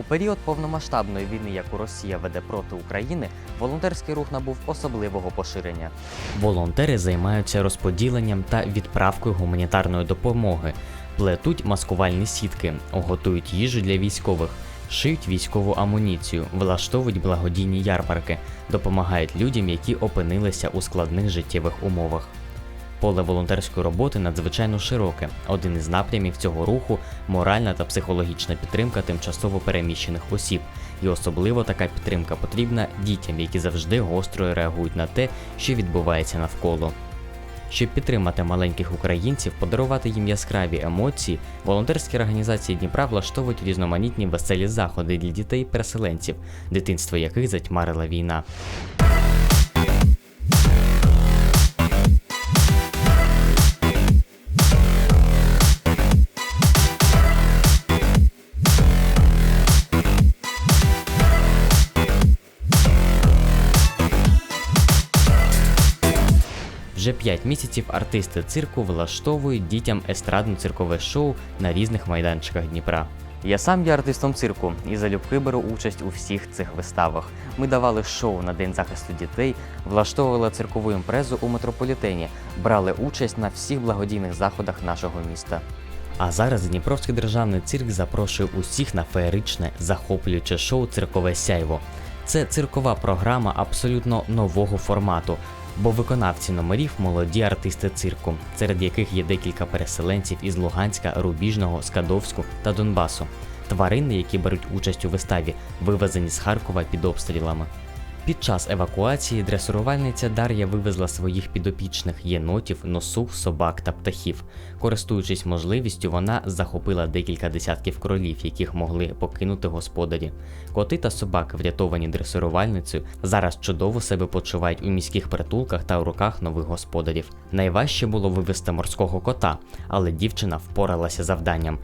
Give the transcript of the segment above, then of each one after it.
У період повномасштабної війни, яку Росія веде проти України, волонтерський рух набув особливого поширення. Волонтери займаються розподіленням та відправкою гуманітарної допомоги, плетуть маскувальні сітки, готують їжу для військових, шиють військову амуніцію, влаштовують благодійні ярмарки, допомагають людям, які опинилися у складних життєвих умовах. Поле волонтерської роботи надзвичайно широке. Один із напрямів цього руху моральна та психологічна підтримка тимчасово переміщених осіб. І особливо така підтримка потрібна дітям, які завжди гостро реагують на те, що відбувається навколо. Щоб підтримати маленьких українців, подарувати їм яскраві емоції, волонтерські організації Дніпра влаштовують різноманітні веселі заходи для дітей-переселенців, дитинство яких затьмарила війна. Вже 5 місяців артисти цирку влаштовують дітям естрадно-циркове шоу на різних майданчиках Дніпра. Я сам є артистом цирку і залюбки беру участь у всіх цих виставах. Ми давали шоу на День захисту дітей, влаштовували циркову імпрезу у метрополітені, брали участь на всіх благодійних заходах нашого міста. А зараз Дніпровський державний цирк запрошує усіх на феєричне, захоплююче шоу Циркове сяйво. Це циркова програма абсолютно нового формату, бо виконавці номерів молоді артисти цирку, серед яких є декілька переселенців із Луганська, Рубіжного, Скадовську та Донбасу. Тварини, які беруть участь у виставі, вивезені з Харкова під обстрілами. Під час евакуації дресурувальниця Дар'я вивезла своїх підопічних єнотів, носу, собак та птахів. Користуючись можливістю, вона захопила декілька десятків кролів, яких могли покинути господарі. Коти та собаки, врятовані дресурувальницею, зараз чудово себе почувають у міських притулках та у руках нових господарів. Найважче було вивезти морського кота, але дівчина впоралася завданням.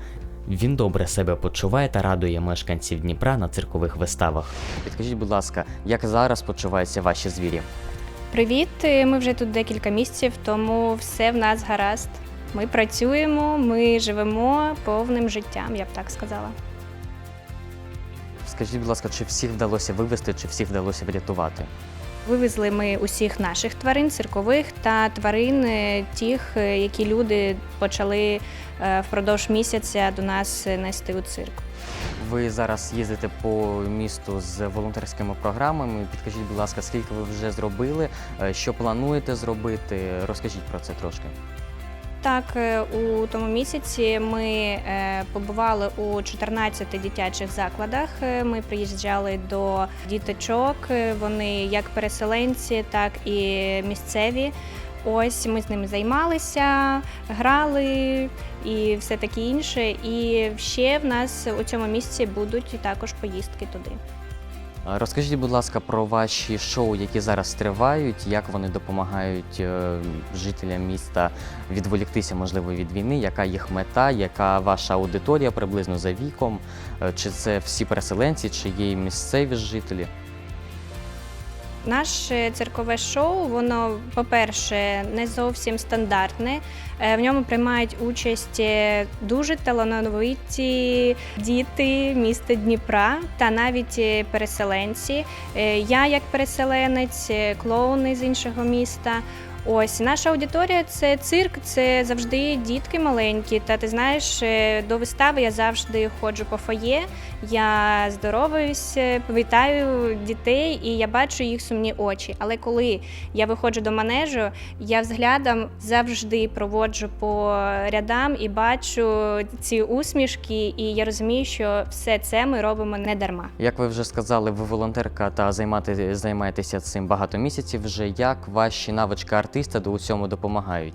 Він добре себе почуває та радує мешканців Дніпра на циркових виставах. Підкажіть, будь ласка, як зараз почуваються ваші звірі? Привіт! Е, Ми вже тут декілька місяців, тому все в нас гаразд. Ми працюємо, ми живемо повним життям, я б так сказала. Скажіть, будь ласка, чи всіх вдалося вивезти, чи всіх вдалося врятувати? Вивезли ми усіх наших тварин, циркових та тварин е, тих, е, які люди почали е, впродовж місяця до нас нести у цирк. Ви зараз їздите по місту з волонтерськими програмами. Підкажіть, будь ласка, скільки ви вже зробили, що плануєте зробити? Розкажіть про це трошки. Так, е, у тому місяці ми е, побували у 14 дитячих закладах. Е, Ми приїжджали до діточок. Вони як переселенці, так і місцеві. Ось ми з ними займалися, грали і все таке інше. І ще в нас у цьому місці будуть також поїздки туди. Розкажіть, будь ласка, про ваші шоу, які зараз тривають, як вони допомагають е, жителям міста відволіктися, можливо, від війни, яка їх мета, яка ваша аудиторія приблизно за віком, Е, чи це всі переселенці, чи є і місцеві жителі? Наше циркове шоу, воно, по-перше, не зовсім стандартне. Е, В ньому приймають участь е, дуже талановиті діти міста Дніпра та навіть е, переселенці. Я як переселенець, клоуни з іншого міста. Ось наша аудиторія це цирк, це завжди дітки маленькі. Та ти знаєш, е, до вистави я завжди ходжу по фоє. Я здороваюсь, е, вітаю дітей, і я бачу їх сумні очі. Але коли я виходжу до манежу, я взглядом завжди проводжу по рядам і бачу ці усмішки, і я розумію, що все це ми робимо не дарма. Як ви вже сказали, ви волонтерка та займати, займаєтеся цим багато місяців. Вже як ваші навички артиста до усьому допомагають?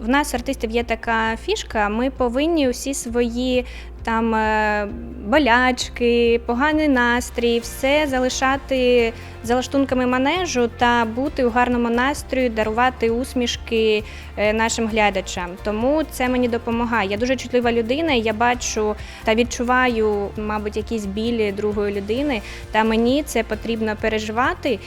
В нас артистів є така фішка. Ми повинні усі свої там е, болячки, поганий настрій, все залишати за лаштунками манежу та бути у гарному настрої, дарувати усмішки е, нашим глядачам. Тому це мені допомагає. Я дуже чутлива людина. Я бачу та відчуваю, мабуть, якісь білі другої людини. Та мені це потрібно переживати.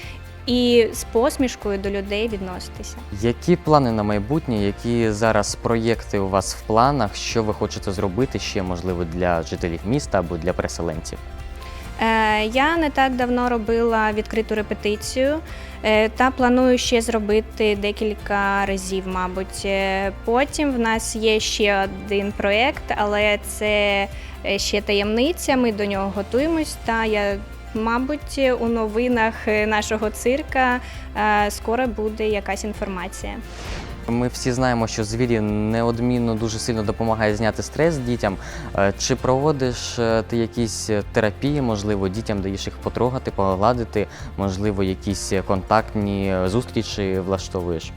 І з посмішкою до людей відноситися. Які плани на майбутнє, які зараз проєкти у вас в планах, що ви хочете зробити ще можливо для жителів міста або для переселенців? Е, Я не так давно робила відкриту репетицію е, та планую ще зробити декілька разів, мабуть. Е, Потім в нас є ще один проєкт, але це ще таємниця. Ми до нього готуємось. Та я, мабуть, у новинах нашого цирка е, скоро буде якась інформація. Ми всі знаємо, що звірі неодмінно дуже сильно допомагають зняти стрес дітям. Е, Чи проводиш е, ти якісь терапії, можливо, дітям даєш їх потрогати, погладити, можливо, якісь контактні зустрічі влаштовуєш?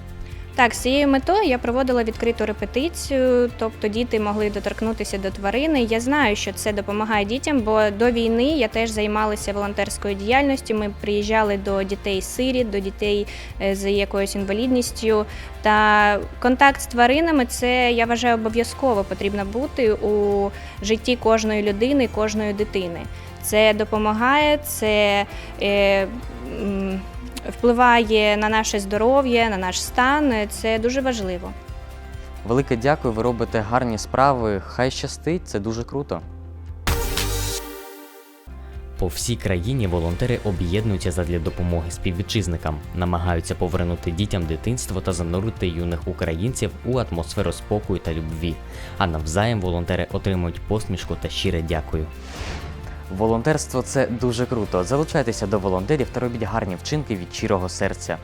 Так, з цією метою я проводила відкриту репетицію, тобто діти могли доторкнутися до тварини. Я знаю, що це допомагає дітям, бо до війни я теж займалася волонтерською діяльністю. Ми приїжджали до дітей сиріт, до дітей е, з якоюсь інвалідністю. Та контакт з тваринами це я вважаю обов'язково потрібно бути у житті кожної людини, кожної дитини. Це допомагає, це е, впливає на наше здоров'я, на наш стан. Це дуже важливо. Велике дякую, ви робите гарні справи. Хай щастить, це дуже круто. По всій країні волонтери об'єднуються задля допомоги співвітчизникам, намагаються повернути дітям дитинство та занурити юних українців у атмосферу спокою та любві. А навзаєм волонтери отримують посмішку та щире дякую. Волонтерство це дуже круто. Залучайтеся до волонтерів та робіть гарні вчинки від щирого серця.